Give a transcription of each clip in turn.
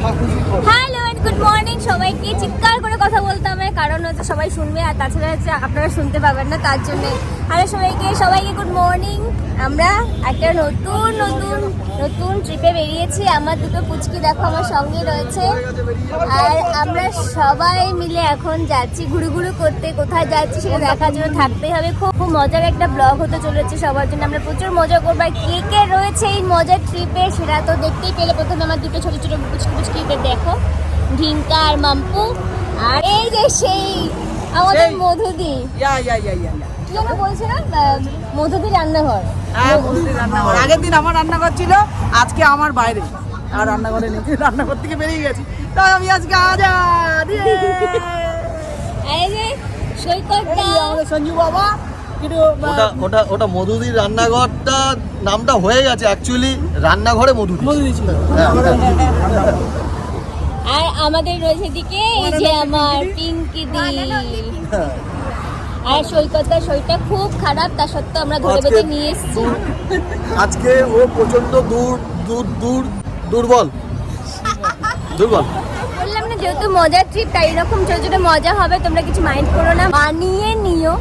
Hello and good morning সবাইকে চিৎকার করে কথা বলতে হবে কারণ হচ্ছে সবাই শুনবে আর তাছাড়া হচ্ছে আপনারা শুনতে পাবেন না, তার জন্য। হ্যালো সবাইকে সবাইকে গুড মর্নিং আমরা একটা নতুন নতুন নতুন ট্রিপে বেরিয়েছি। আমার দুটো পুচকি দেখো, আমার সঙ্গে রয়েছে। আর আমরা সবাই মিলে এখন যাচ্ছি ঘুরু ঘুরু করতে। কোথায় যাচ্ছি সেটা দেখার জন্য থাকতেই হবে। খুব খুব মজার একটা ব্লগ হতে চলেছে সবার জন্য। আমরা প্রচুর মজা করব। আর কে কে রয়েছে এই মজার ট্রিপে সেটা তো দেখতেই পেলে। প্রথমে আমার দুটো ছোট ছোট পুচকি পুচকিকে দেখো। ঢিঙ্কা আর মাম্পু। আর এই যে সেই আমাদের মধুদি। ইয়া ইয়া ইয়া ইয়া ইয়া। কি যেন বলছিলাম? মধুদি রান্নাঘর। হ্যাঁ বলছি রান্নাঘর। আগের দিন আমার রান্নাঘর ছিল আজকে আমার বাইরে। আর রান্নাঘরে নেই রান্নাঘর থেকে বেরিয়ে গেছি। তাই আমি আজকে আজাদ ইয়ে! এই যে সৈকতটা আমাদের সঞ্জু বাবা ওটা ওটা ওটা মধুদির রান্নাঘরটা নামটা হয়ে গেছে অ্যাকচুয়ালি রান্নাঘরে মধুদি। মধু দিয়েছিল হ্যাঁ। আর আমাদের রয়েছে দিকে এই যে আমার পিঙ্কি দি। আর সৈকতটা শরীরটা খুব খারাপ তা সত্ত্বেও আমরা ধরে আজকে বেঁধে নিয়ে এসেছি। আজকে ও প্রচণ্ড দূর দূর দূর দুর্বল। দুর্বল। বললাম না যেহেতু মজার ট্রিপ তাই এরকম ছোট ছোট মজা হবে তোমরা কিছু মাইন্ড করো না। মানিয়ে নিও।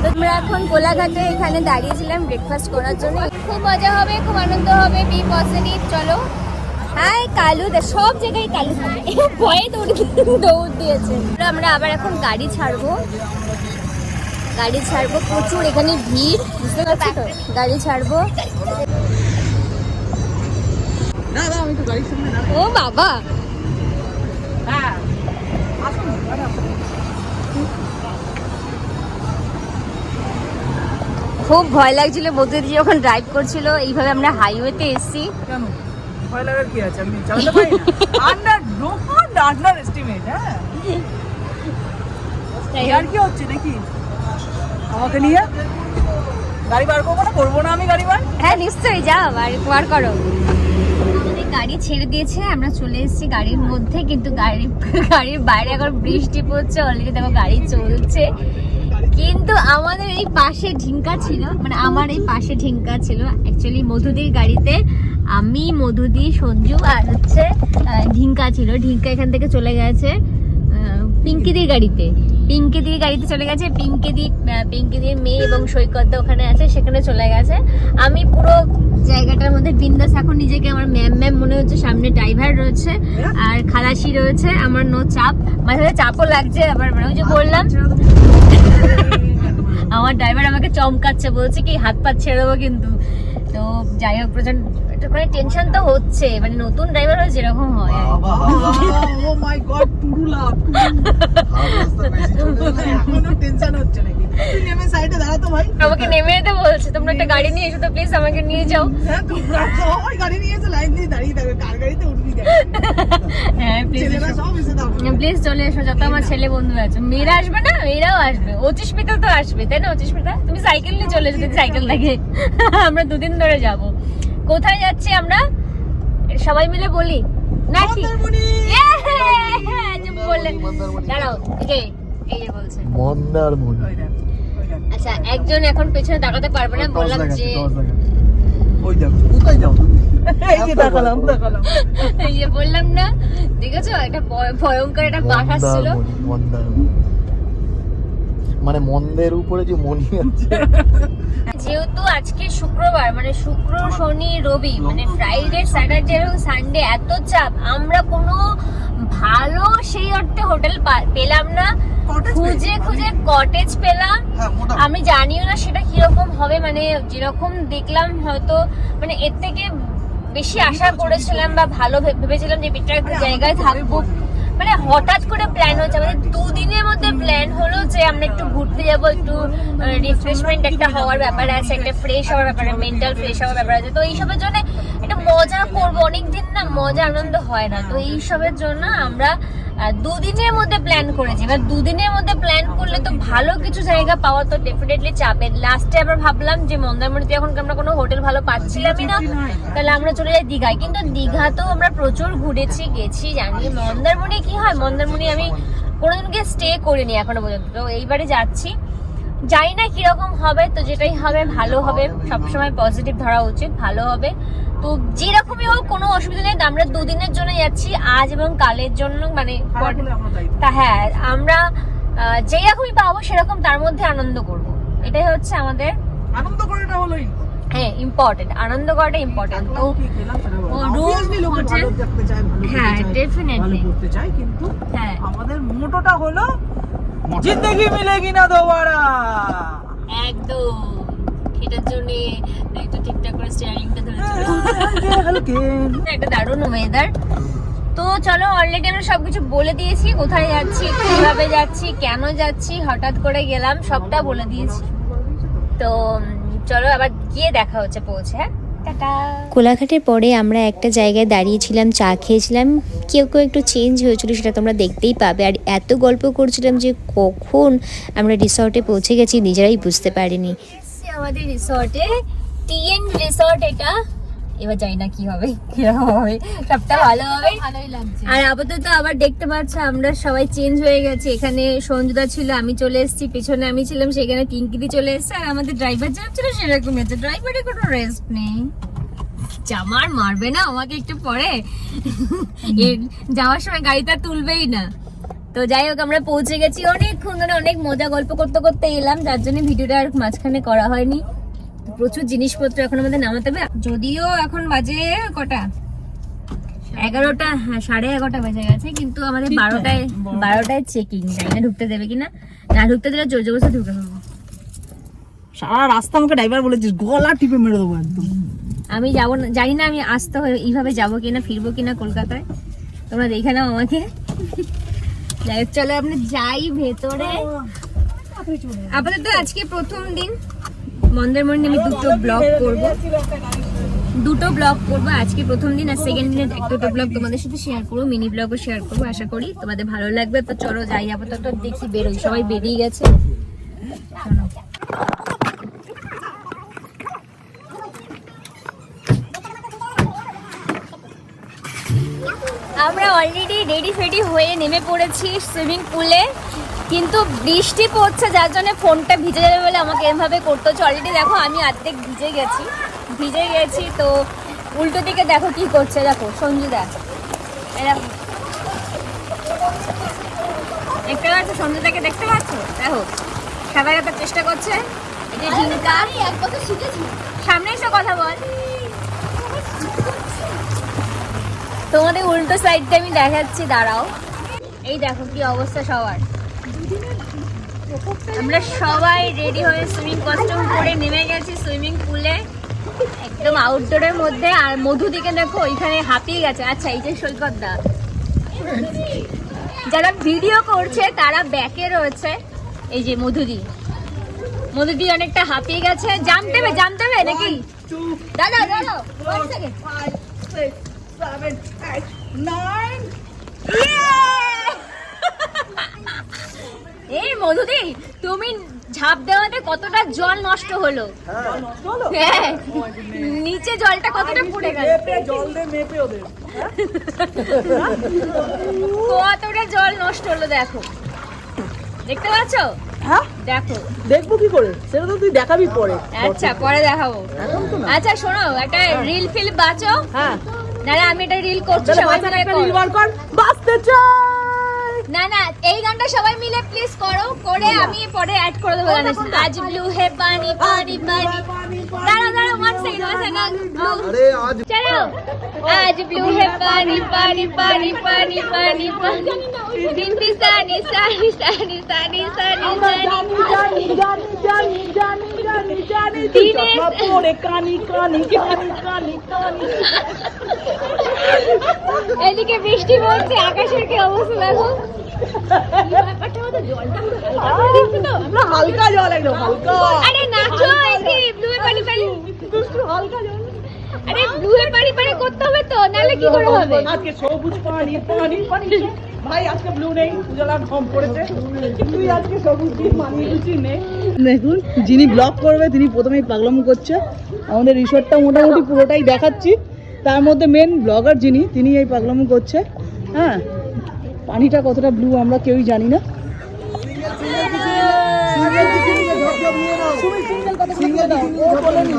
তো তোমরা এখন কোলাঘাটে এখানে দাঁড়িয়েছিলাম ব্রেকফাস্ট করার জন্য। খুব মজা হবে খুব আনন্দ হবে বি পজিটিভ চলো। হাই কালু সব জায়গায় কালু থাকে। ভয়ে দৌড় দৌড় দিয়েছে। আমরা আবার এখন গাড়ি ছাড়বো। গাড়ি ছাড়বো প্রচুর এখানে ভিড় বুঝতে পারছ তো? গাড়ি ছাড়বো। ও বাবা। হ্যাঁ। খুব ভয় লাগছিল বৌদি যখন ড্রাইভ করছিল এইভাবে আমরা হাইওয়েতে এসেছি। ভয় লাগার কি আছে? আমি চালাতে পারি আন্ডার ডোন্ট আন্ডার এস্টিমেট হ্যাঁ? আর কি হচ্ছে নাকি আমাকে নিয়ে? গাড়ি বার করব না? করব না আমি গাড়ি বার? হ্যাঁ নিশ্চয়ই যাও আর বার করো। গাড়ি ছেড়ে দিয়েছে আমরা চলে এসেছি গাড়ির মধ্যে কিন্তু গাড়ি গাড়ির বাইরে এখন বৃষ্টি পড়ছে অলরেডি দেখো গাড়ি চলছে। কিন্তু আমাদের এই পাশে ঢিঙ্কা ছিল মানে আমার এই পাশে ঢিঙ্কা ছিল অ্যাকচুয়ালি মধুদির গাড়িতে। আমি মধুদি সঞ্জু আর হচ্ছে ঢিঙ্কা ছিল। ঢিঙ্কা এখান থেকে চলে গেছে পিঙ্কিদির গাড়িতে। পিঙ্কিদির গাড়িতে চলে গেছে। পিঙ্কিদি পিঙ্কিদির মেয়ে এবং সৈকত ওখানে আছে সেখানে চলে গেছে। আমি পুরো জায়গাটার মধ্যে বিন্দাস এখন নিজেকে আমার ম্যাম ম্যাম মনে হচ্ছে সামনে ড্রাইভার রয়েছে আর খালাসি রয়েছে আমার নো চাপ। মাঝে মাঝে চাপও লাগছে আবার মানে ওই যে বললাম আমার ড্রাইভার আমাকে চমকাচ্ছে বলছে কি হাত পা ছেড়ে দেবো কিন্তু। তো যাই হোক প্রচণ্ড একটুখানি টেনশন তো হচ্ছে মানে নতুন ড্রাইভার হয়ে যেরকম হয়। ও মাই গড টুরুলা সাইডে দাঁড়াতো ভাই। আমাকে নেমে যেতে বলছে তোমরা একটা গাড়ি নিয়ে এসো তো প্লিজ আমাকে নিয়ে যাও। হ্যাঁ সবাই গাড়ি নিয়ে এসে লাইন দিয়ে দাঁড়িয়ে থাকবে কার গাড়িতে উঠবি হ্যাঁ প্লিজ প্লিজ চলে এসো যত আমার ছেলে বন্ধু আছে। মেয়েরা আসবে না মেয়েরাও আসবে। অচিস্মিতা তো আসবে তাই না অচিস্মিতা তুমি সাইকেল নিয়ে চলে এসো সাইকেল লাগে। আমরা দুদিন ধরে যাব। কোথায় যাচ্ছি আমরা? সবাই মিলে বলি। নাকি? বললেন। দাঁড়াও এই যে বলছে। মন্দারমণি। আচ্ছা একজন এখন পেছনে তাকাতে পারবে না বললাম যে ওই দেখো কোথায় যাও এই যে দেখালাম দেখালাম এই যে বললাম না দেখেছ? একটা ভয়- ভয়ঙ্কর একটা বাঘ আসছিল। মানে মন্দের উপরে যে মনি আছে। যেহেতু আজকে শুক্রবার মানে শুক্র শনি রবি মানে ফ্রাইডে স্যাটারডে এবং সানডে এত চাপ আমরা কোনো ভালো সেই অর্থে হোটেল পেলাম না। খুঁজে খুঁজে কটেজ পেলাম। হ্যাঁ, আমি জানিও না সেটা কীরকম হবে মানে যেরকম দেখলাম হয়তো মানে এর থেকে বেশি আশা করেছিলাম বা ভালো ভেবেছিলাম যে বেটার একটা জায়গায় থাকব। মানে হঠাৎ করে প্ল্যান হচ্ছে আমাদের দুদিনের মধ্যে প্ল্যান হলো যে আমরা একটু ঘুরতে যাব একটু রিফ্রেশমেন্ট একটা হওয়ার ব্যাপার আছে একটা ফ্রেশ হওয়ার ব্যাপার মেন্টাল ফ্রেশ হওয়ার ব্যাপার আছে। তো এইসবের জন্য একটা মজা করব অনেকদিন না মজা আনন্দ হয় না। তো এইসবের জন্য আমরা দুদিনের মধ্যে প্ল্যান করেছি। এবার দুদিনের মধ্যে প্ল্যান করলে তো ভালো কিছু জায়গা পাওয়া তো ডেফিনেটলি চাপের। লাস্টে আবার ভাবলাম যে মন্দারমণিতে এখন আমরা কোনো হোটেল ভালো পাচ্ছিলামই না? তাহলে আমরা চলে যাই দীঘায়। কিন্তু দীঘা তো আমরা প্রচুর ঘুরেছি গেছি জানি। মন্দারমণি কি হয়? মন্দারমণি আমি কোনোদিনকে স্টে করিনি এখনও পর্যন্ত। তো এইবারে যাচ্ছি। জানি না কীরকম হবে তো যেটাই হবে ভালো হবে। সবসময় পজিটিভ ধরা উচিত ভালো হবে। তো যেরকমই হোক কোনো অসুবিধা নেই। আমরা দুদিনের জন্য যাচ্ছি আজ এবং কালের জন্য মানে। তা হ্যাঁ আমরা যেরকমই পাবো সেরকম তার মধ্যে আনন্দ করব। এটাই হচ্ছে আমাদের আনন্দ করাটা হলোই হ্যাঁ ইম্পর্টেন্ট আনন্দ করাটা ইম্পর্টেন্ট তো হ্যাঁ, চায়, কিন্তু হ্যাঁ। আমাদের মোটোটা হলো জিন্দগি মিলেগি না দোবারা। একদম। এটার জন্য একটু ঠিকঠাক করে স্টিয়ারিংটা ধরে চলে একটা দারুণ ওয়েদার তো চলো অলরেডি আমরা সবকিছু বলে দিয়েছি কোথায় যাচ্ছি কীভাবে যাচ্ছি কেন যাচ্ছি হঠাৎ করে গেলাম সবটা বলে দিয়েছি। তো চলো আবার গিয়ে দেখা হচ্ছে পৌঁছে হ্যাঁ? কোলাঘাটের পরে আমরা একটা জায়গায় দাঁড়িয়েছিলাম চা খেয়েছিলাম। কেউ কেউ একটু চেঞ্জ হয়েছিল সেটা তোমরা দেখতেই পাবে। আর এত গল্প করছিলাম যে কখন আমরা রিসর্টে পৌঁছে গেছি নিজেরাই বুঝতে পারিনি। আমাদের রিসর্টে টিএন রিসর্ট এটা। এবার জানি না কি হবে কীরকম হবে। সবটা ভালো হবে। আর আপাতত আবার দেখতে পাচ্ছ আমরা সবাই চেঞ্জ হয়ে গেছে। এখানে সঞ্জুদা ছিল আমি চলে এসেছি পিছনে আমি ছিলাম সেখানে পিঙ্কিদি চলে এসেছে আর আমাদের ড্রাইভার যা ছিল সেরকমই আছে। ড্রাইভারের কোনো রেস্ট নেই। জামার মারবে না আমাকে একটু পরে? যাওয়ার সময় গাড়িটা তুলবেই না। তো যাই হোক আমরা পৌঁছে গেছি অনেকক্ষণ ধরে অনেক মজা গল্প করতে করতে এলাম যার জন্য ভিডিওটা আর মাঝখানে করা হয়নি। প্রচুর জিনিসপত্র এখন আমাদের নামাতে হবে। যদিও এখন বাজে কটা? এগারোটা হ্যাঁ সাড়ে এগারোটা বেজে গেছে কিন্তু আমাদের বারোটায় বারোটায় চেকিং জানি না ঢুকতে দেবে কিনা না? ঢুকতে দিলে জোর জবরদস্তি ঢুকে দেবো সারা রাস্তা আমাকে ড্রাইভার বলেছিস গলা টিপে মেরে দেবো একদম। আমি যাব না জানি না আমি আসতে হয় এইভাবে যাব কিনা ফিরবো কিনা কলকাতায়। তোমরা দেখে নাও আমাকে। যাই চলো আপনি যাই ভেতরে। আপাতত আজকে প্রথম দিন। মন্দারমণি আমি দুটো ব্লগ করব। দুটো ব্লগ করব, আজকে প্রথম দিন আর সেকেন্ড দিনে এক দুটো ব্লগ তোমাদের সাথে শেয়ার করব মিনি ব্লগও শেয়ার করব, আশা করি তোমাদের ভালো লাগবে। তো চলো যাই, আপাতত দেখি বেরোই, সবাই বেরিয়ে গেছে। আমরা অলরেডি রেডি ফেডি হয়ে নেমে পড়েছি সুইমিং পুলে কিন্তু বৃষ্টি পড়ছে যার জন্য ফোনটা ভিজে যাবে বলে আমাকে এভাবে করতে হচ্ছে। অলরেডি দেখো আমি অর্ধেক ভিজে গেছি। ভিজে গেছি তো উল্টো দিকে দেখো কি করছে দেখো সঞ্জুদা এরকম দেখতে পাচ্ছ? সঞ্জুদাকে দেখতে পাচ্ছ? দেখো সাঁতার চেষ্টা করছে। কথা শিখেছি। সামনে এসে কথা বল। তোমাদের উল্টো সাইডটা আমি দেখাচ্ছি দাঁড়াও। এই দেখো কি অবস্থা সবার। আমরা সবাই রেডি হয়ে সুইমিং কস্টিউম পরে নেমে গেছি সুইমিং পুলে একদম আউটডোরের মধ্যে আর মধু দিকে দেখো ওইখানে হাঁপিয়ে গেছে। আচ্ছা এই যে সৈকত দা। যারা ভিডিও করছে তারা ব্যাকে রয়েছে। এই যে মধুদি মধুদি অনেকটা হাঁপিয়ে গেছে। জানতে হবে জানতে হবে নাকি? দাদা দাদা one second. five, six, seven, eight, nine. এই মধুদি তুমি ঝাঁপ দেওয়াতে কতটা জল নষ্ট হলো? হ্যাঁ। নিচে জলটা কতটা পড়ে গেল? জল দে মেপে ওদের। কতটা জল নষ্ট হলো দেখো। দেখতে পাচ্ছো? হ্যাঁ? দেখো। দেখব কি করে? সেটা তো তুই দেখাবি পরে। আচ্ছা পরে দেখাবো। আচ্ছা শোনো একটা রিল ফিল বাঁচো। হ্যাঁ। নাহলে আমি একটা রিল করছি সবাই। রিল বার কর। বাঁচতে চাই! না না এই গানটা সবাই মিলে প্লিজ করো করে আমি পরে অ্যাড করে দেবো গানের সাথে। আজ ব্লু হে পানি পানি পানি। দাঁড়া One second one second blue আরে আজ चलो आज ब्लू है पानी पानी पानी पानी पानी पानी बिंदी सानी सानी सानी सानी सानी सानी জানি জানি জানি জানি জানি দিনেশ। চশমা পরে কানি কানি কানি কানি কানি এদিকে বৃষ্টি পড়ছে আকাশের কি অবস্থা দেখো ব্যাপারটা হতো জলটা পুরো হালকা করে দিচ্ছে তো। না হালকা জল একদম হালকা আরে নাচো এদিকে ব্লু এ পানি পানি একটু হালকা জল আরে পানি করতে হবে তো নাহলে কি করে হবে আজকে সবুজ পানি পানি পানি ভাই আজকে ব্লু নেই উজালা কম পড়েছে তুই আজকে সবুজ দিয়ে পানি কিছু নেই দেখুন যিনি ব্লগ করবে তিনি প্রথমেই পাগলামো করছে আমাদের রিসোর্টটা মোটামুটি পুরোটাই দেখাচ্ছি তার মধ্যে মেন ব্লগার যিনি তিনি এই পাগলামো করছে হ্যাঁ পানিটা কতটা ব্লু আমরা কেউই জানি না ও তোলেনি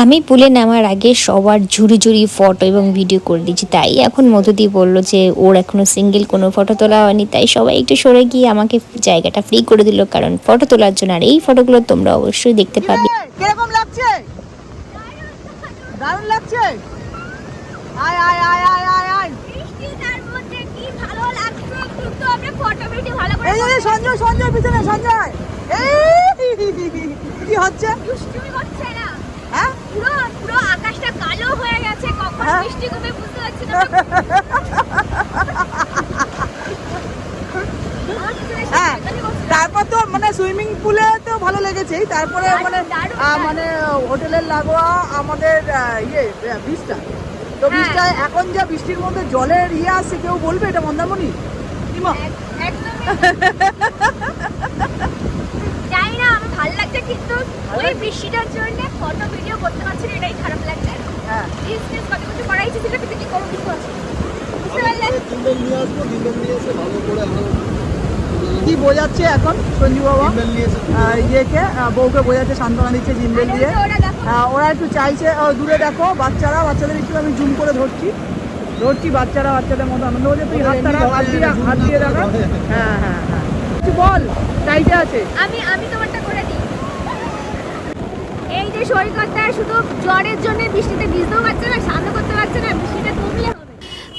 আমি পুলে নামার আগে সবার ঝুড়ি ঝুড়ি ফটো এবং ভিডিও করে দিয়েছি। তাই এখন মধুদি বলল যে, ওর এখনও সিঙ্গেল কোনো ফটো তোলা হয়নি, তাই সবাই একটু সরে গিয়ে আমাকে জায়গাটা ফ্রি করে দিল, কারণ ফটো তোলার জন্য আর এই ফটোগুলো তোমরা অবশ্যই দেখতে পাবে। লাগছে? আয় আয় আয় আয় আয় আয় বৃষ্টিটার মধ্যে কি ভালো লাগছে কিন্তু আমরা ফটো ভিডিও ভালো করে এই সঞ্জয় সঞ্জয় পিছনে সঞ্জয়। এই কি হচ্ছে? দুষ্টুমি করছে না। হ্যাঁ? পুরো পুরো আকাশটা কালো হয়ে গেছে কখন হ্যাঁ? বৃষ্টি কমে বুঝতে পারছি না। হ্যাঁ তারপর তো মানে সুইমিং পুলে তো ভালো লেগেছেই। তারপরে মানে। মানে হোটেলের লাগোয়া আমাদের ইয়ে বীজটা তো হ্যাঁ। বীজটা এখন যা বৃষ্টির মধ্যে জলের ইয়ে আসছে কেউ বলবে এটা মন্দারমণি? জানি না আমার ভালো লাগছে কিন্তু ওই বৃষ্টিটার জন্য ফটো ভিডিও করতে পারছি না এটাই খারাপ লাগছে। হ্যাঁ। রিলস টিলস কত কিছু করাইছি সেটা কিন্তু কি কিছু আছে কি বোঝাচ্ছে এখন সঞ্জু বাবা? ইয়েকে বউকে বোঝাচ্ছে সান্ত্বনা দিচ্ছে জিন্দেল দিয়ে। ওরা একটু চাইছে ও, দূরে দেখো বাচ্চারা বাচ্চাদের একটু আমি জুম করে ধরছি। ধরছি বাচ্চারা বাচ্চাদের মতো আনন্দ হচ্ছে তুই হাত তারা হাত দিয়ে হাত দিয়ে দেখা। হ্যাঁ হ্যাঁ হ্যাঁ। কিছু বল চাইতে আছে। আমি আমি তোমারটা করে দিই। এই যে সৈকতটা শুধু জ্বরের জন্য বৃষ্টিতে ভিজতেও পারছে না শান্ত করতে পারছে না কমলে হবে।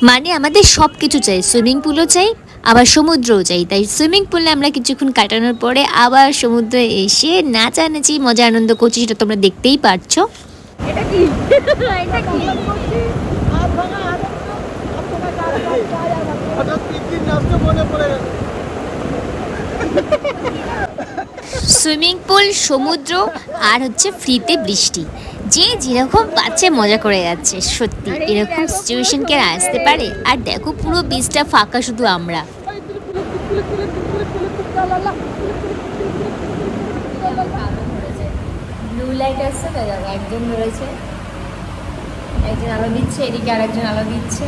মানে আমাদের সব কিছু চাই সুইমিং পুলও চাই আবার সমুদ্রও চাই। তাই সুইমিং পুলে আমরা কিছুক্ষণ কাটানোর পরে আবার সমুদ্রে এসে নাচানাচি মজা আনন্দ করছি সেটা তোমরা দেখতেই পারছ। এটা কি? এটা কি হঠাৎ পিকনিক নাচতে মনে পড়ে গেল সুইমিং পুল, সমুদ্র আর হচ্ছে ফ্রিতে বৃষ্টি। যে যেরকম পাচ্ছে মজা করে যাচ্ছে, সত্যি, এরকম সিচুয়েশন কে আসতে পারে? আর দেখো পুরো বীজটা ফাঁকা শুধু আমরা। একজন একজন আলো দিচ্ছে, এদিকে আরেকজন আলো দিচ্ছে।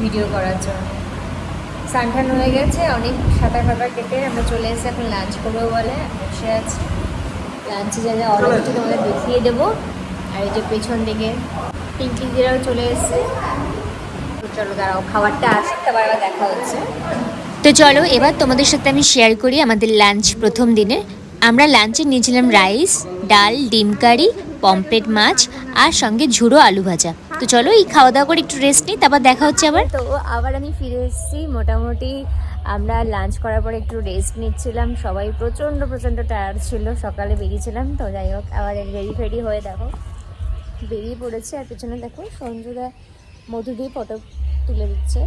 ভিডিও করার জন্য। সানঠান হয়ে গেছে অনেক সাঁতার ফাতার কেটে আমরা চলে এসে এখন লাঞ্চ করব বলে বসে আছি। লাঞ্চে যা যা অর্ডার করছি তোমাদের দেখিয়ে দেবো। আর এই যে পেছন দিকে পিঙ্কি দিরাও চলে এসছে। চলো দাঁড়াও খাবারটা আসে তারপর আবার দেখা হচ্ছে। তো চলো এবার তোমাদের সাথে আমি শেয়ার করি আমাদের লাঞ্চ প্রথম দিনে। আমরা লাঞ্চে নিয়েছিলাম রাইস ডাল ডিম কারি পমপ্লেট মাছ আর সঙ্গে ঝুড়ো আলু ভাজা। তো চলো এই খাওয়া দাওয়া করে একটু রেস্ট নিই, তারপর দেখা হচ্ছে আবার। তো আবার আমি ফিরে এসেছি। মোটামুটি আমরা লাঞ্চ করার পর একটু রেস্ট নিচ্ছিলাম। সবাই প্রচণ্ড প্রচণ্ড টায়ার্ড ছিল। সকালে বেরিয়েছিলাম। তো যাই হোক, আবার রেডি ফেডি হয়ে দেখো। বেরিয়ে পড়েছে। আর পেছনে দেখো, সঞ্জুদা মধু দিয়ে ফটো তুলে দিচ্ছে।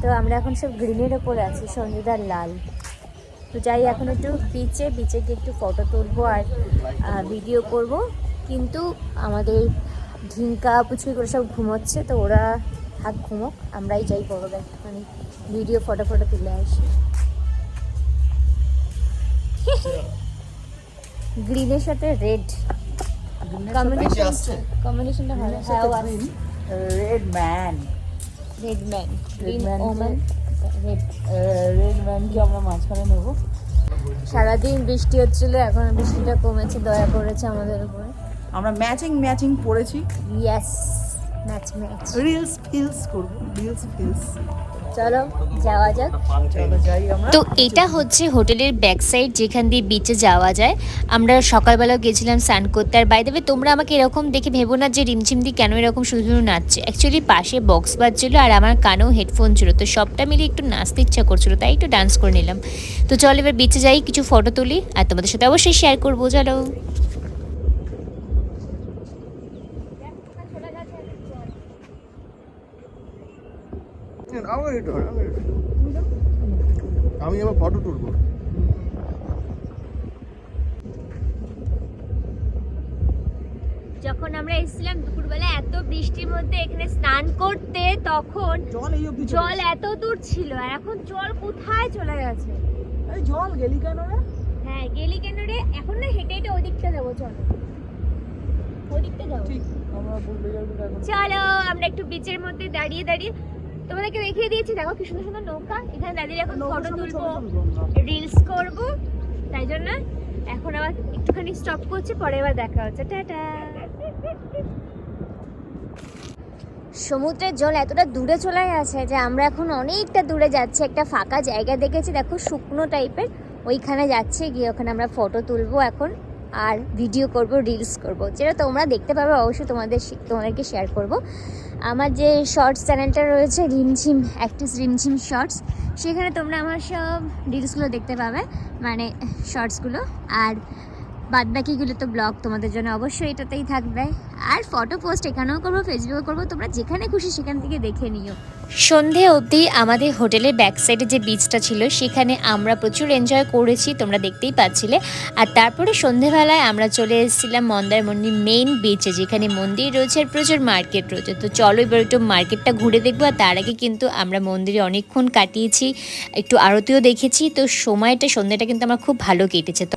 তো আমরা এখন সব গ্রিনের ওপরে আছি সঞ্জুদার লাল। তো যাই, এখন একটু বিচে বিচে গিয়ে একটু ফটো তুলবো আর ভিডিও করব। কিন্তু আমাদের ঢিঙ্কা পুচুই করে সব ঘুমোচ্ছে তো ওরা থাক ঘুমোক আমরাই যাই বড় মানে ভিডিও ফটো ফটো তুলে আসি। গ্রিনের সাথে রেড। কম্বিনেশন কম্বিনেশনটা ভালো হ্যাঁ red man red man woman red red ম্যানকে আমরা মাঝখানে নেব? সারাদিন বৃষ্টি হচ্ছিল এখন বৃষ্টিটা কমেছে দয়া করেছে আমাদের উপরে। আমরা ম্যাচিং ম্যাচিং পড়েছি। Yes match match reels feels করব রিলস ফিলস চলো যাওয়া যাক। তো এটা হচ্ছে হোটেলের ব্যাক সাইড যেখান দিয়ে বিচে যাওয়া যায়। আমরা সকালবেলা গেছিলাম স্নান করতে। আর বাই দেবে তোমরা আমাকে এরকম দেখে ভেবো না যে রিমঝিম দি কেন এরকম শুধু শুধু নাচছে। অ্যাকচুয়ালি পাশে বক্স বাজছিল আর আমার কানেও হেডফোন ছিল। তো সবটা মিলে একটু নাচতে ইচ্ছা করছিল তাই একটু ডান্স করে নিলাম। তো চল এবার বিচে যাই কিছু ফটো তুলি। আর তোমাদের সাথে অবশ্যই শেয়ার করব। চলো। আমাকে একটু হয়, আমাকে একটু। আমি এবার ফটো তুলবো। যখন আমরা এসেছিলাম দুপুরবেলা এত বৃষ্টির মধ্যে এখানে স্নান করতে তখন জল এই জল এত দূর ছিল আর এখন জল কোথায় চলে গেছে? এই জল গেলি কেন রে? হ্যাঁ গেলি কেন রে? এখন না হেঁটে হেঁটে ওদিকটা যাব চলো। ওদিকটা যাব। আমরা চলো আমরা একটু বিচের মধ্যে দাঁড়িয়ে দাঁড়িয়ে তোমাদেরকে দেখিয়ে দিয়েছি দেখো কি সুন্দর সুন্দর নৌকা। এখানে দাঁড়িয়ে এখন ফটো তুলবো রিলস করব তাই জন্য এখন আবার একটুখানি স্টপ করছি পরে আবার দেখা হচ্ছে। টাটা। সমুদ্রের জল এতটা দূরে চলে গেছে যে আমরা এখন অনেকটা দূরে যাচ্ছি। একটা ফাঁকা জায়গা দেখেছি দেখো শুকনো টাইপের ওইখানে যাচ্ছে গিয়ে ওখানে আমরা ফটো তুলবো এখন। আর ভিডিও করব রিলস করব। যেটা তোমরা দেখতে পাবে অবশ্যই তোমাদের তোমাদেরকে শেয়ার করব। আমার যে শর্টস চ্যানেলটা রয়েছে, রিমঝিম অ্যাক্টিস রিমঝিম শর্টস সেখানে তোমরা আমার সব রিলসগুলো দেখতে পাবে মানে শর্টসগুলো আর বাদ বাকিগুলো তো ব্লগ তোমাদের জন্য অবশ্যই এটাতেই থাকবে। আর ফটো পোস্ট এখানেও করব ফেসবুকে করব, তোমরা যেখানে খুশি সেখান থেকে দেখে নিও। সন্ধে অবধি আমাদের হোটেলের ব্যাক সাইডে যে বিচটা ছিল, সেখানে আমরা প্রচুর এনজয় করেছি, তোমরা দেখতেই পাচ্ছিলে। আর তারপরে সন্ধেবেলায় আমরা চলে এসেছিলাম মন্দারমণি মেইন বিচে যেখানে মন্দির রয়েছে আর প্রচুর মার্কেট রয়েছে। তো চলো এবার একটু মার্কেটটা ঘুরে দেখব, আর তার আগে কিন্তু আমরা মন্দিরে অনেকক্ষণ কাটিয়েছি, একটু আরতিও দেখেছি। তো সময়টা, সন্ধ্যেটা কিন্তু আমার খুব ভালো কেটেছে। তো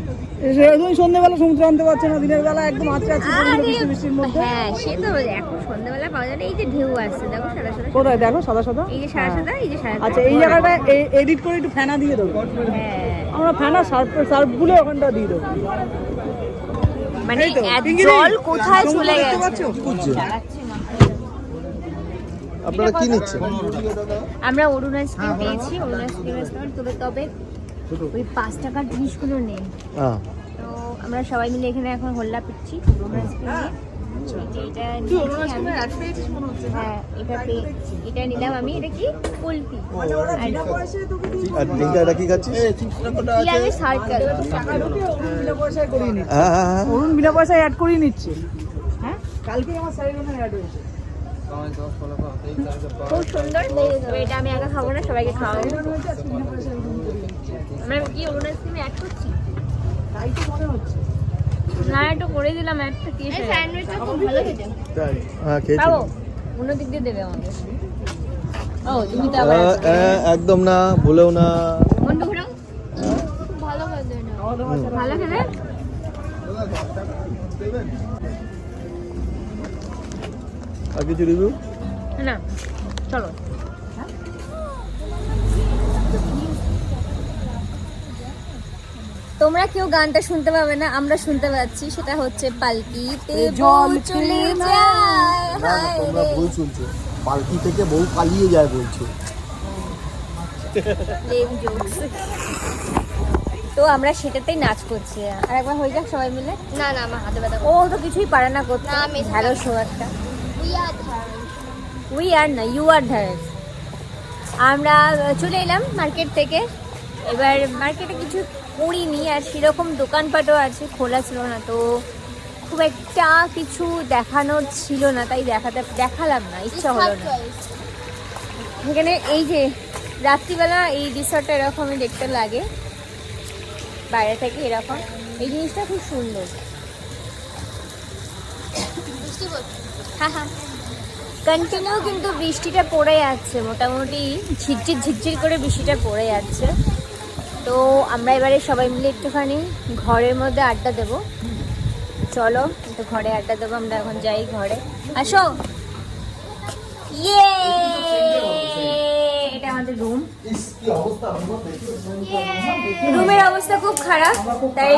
সেরকম সন্ধ্যেবেলা সমুদ্রে আনতে পারছে না দিনের বেলা একদম পড়ে বৃষ্টি বৃষ্টির মধ্যে। হ্যাঁ সে তো এখন সন্ধ্যাবেলা পাওয়া যায় না এই যে ঢেউ আসছে দেখো সাদা সাদা কোথায়? দেখো সাদা সাদা? এই যে সাদা সাদা এই যে সাদা। আচ্ছা এই জায়গাটা এডিট করে একটু ফেনা দিয়ে দেবো। হ্যাঁ। আমরা ফেনা সার্ফ সার্ফগুলো ওখানটা দিয়ে দেবো। মানে জল কোথায় চলে গেছে? আপনারা কি নিচ্ছেন? আমরা অরুণ পেয়েছি অরুণ তবে তবে ওই পাঁচ টাকার জিনিসগুলো নেই। তো আমরা সবাই মিলে এখানে এখন হোল্লা এটা হচ্ছে? না? হ্যাঁ এটা নিলাম আমি। এটা কি? কুলফি। মানে আর ডিঙ্কা এটা কি খাচ্ছিস? আমি সার্কেল অরুণ বিনা পয়সায় করিয়ে নিচ্ছে। হ্যাঁ হ্যাঁ অরুণ বিনা পয়সায় অ্যাড করিয়ে নিচ্ছে। কালকে আমার স্যারের অ্যাড হয়েছে। খুব সুন্দর। এটা আমি একা খাব না সবাইকে খাওয়াবো। আমরা কি অরুণ আইসক্রিম অ্যাড করছি। তাই তো মনে হচ্ছে। না একটু করে দিলাম একটা কি স্যান্ডউইচটা খুব ভালো খেতে। তাই? হ্যাঁ খেয়েছি। অন্য দিক দিয়ে দেবে আমাকে ও তুমি তো আবার একদম না ভুলেও না। মন্টু ঘুরাও ভালো খেতে খাওয়া ভালো খেলে? আর কিছু রিভিউ না চলো। তোমরা কেউ গানটা শুনতে পাবে না আমরা শুনতে পাচ্ছি সেটা হচ্ছে পালকিতে জল চলে যায়। হায় তোমরা। ভুল শুনছো। পালকি থেকে বউ পালিয়ে যায় বলছে। তো আমরা সেটাতেই নাচ করছি। আর একবার হয়ে যাক সবাই মিলে। না না আমার হাতে ব্যথা ও তো কিছুই পারে না করতে। আমি ভালো শো একটা। উই আর না ইউ আর ধারের আমরা চলে এলাম মার্কেট থেকে। এবার মার্কেটে কিছু করিনি আর সেরকম দোকানপাটও আছে খোলা ছিল না তো খুব একটা কিছু দেখানোর ছিল না তাই দেখাতে দেখালাম না ইচ্ছা হলো না। এখানে এই যে রাত্রিবেলা এই রিসর্টটা এরকমই দেখতে লাগে বাইরে থেকে এরকম। এই জিনিসটা খুব সুন্দর। হ্যাঁ হ্যাঁ কন্টিনিউ কিন্তু বৃষ্টিটা পড়ে যাচ্ছে মোটামুটি ঝিরঝির ঝিরঝির করে বৃষ্টিটা পড়ে যাচ্ছে। তো আমরা এবারে সবাই মিলে একটুখানি ঘরের মধ্যে আড্ডা দেবো। চলো, একটু ঘরে আড্ডা দেবো, আমরা এখন যাই ঘরে। আসো। ইয়ে! রুম রুমের অবস্থা খুব খারাপ, তাই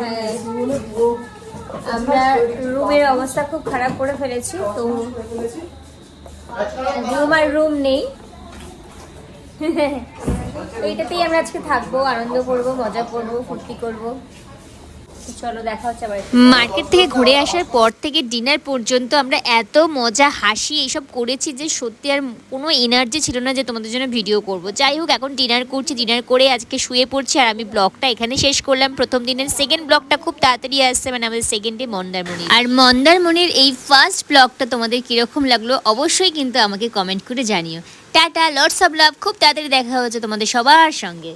হ্যাঁ। আমরা রুমের অবস্থা খুব খারাপ করে ফেলেছি, তো রুম আর রুম নেই। এইটাতেই আমরা আজকে থাকব, আনন্দ করব, মজা করব, ফুর্তি করব। চলো, দেখা মার্কেট থেকে ঘুরে আসার পর থেকে ডিনার পর্যন্ত আমরা এত মজা, হাসি এইসব করেছি যে সত্যি আর কোনো এনার্জি ছিল না যে তোমাদের জন্য ভিডিও করব। যাই হোক, এখন ডিনার করছি ডিনার করে আজকে শুয়ে পড়ছি আর আমি ব্লগটা এখানে শেষ করলাম। প্রথম দিনের সেকেন্ড ব্লগটা খুব তাড়াতাড়ি আসছে মানে আমাদের সেকেন্ড মন্দারমণি। আর মন্দারমণির এই ফার্স্ট ব্লগটা তোমাদের কীরকম লাগল অবশ্যই কিন্তু আমাকে কমেন্ট করে জানিও। টাটা লটস অফ লাভ খুব তাড়াতাড়ি দেখা হচ্ছে তোমাদের সবার সঙ্গে।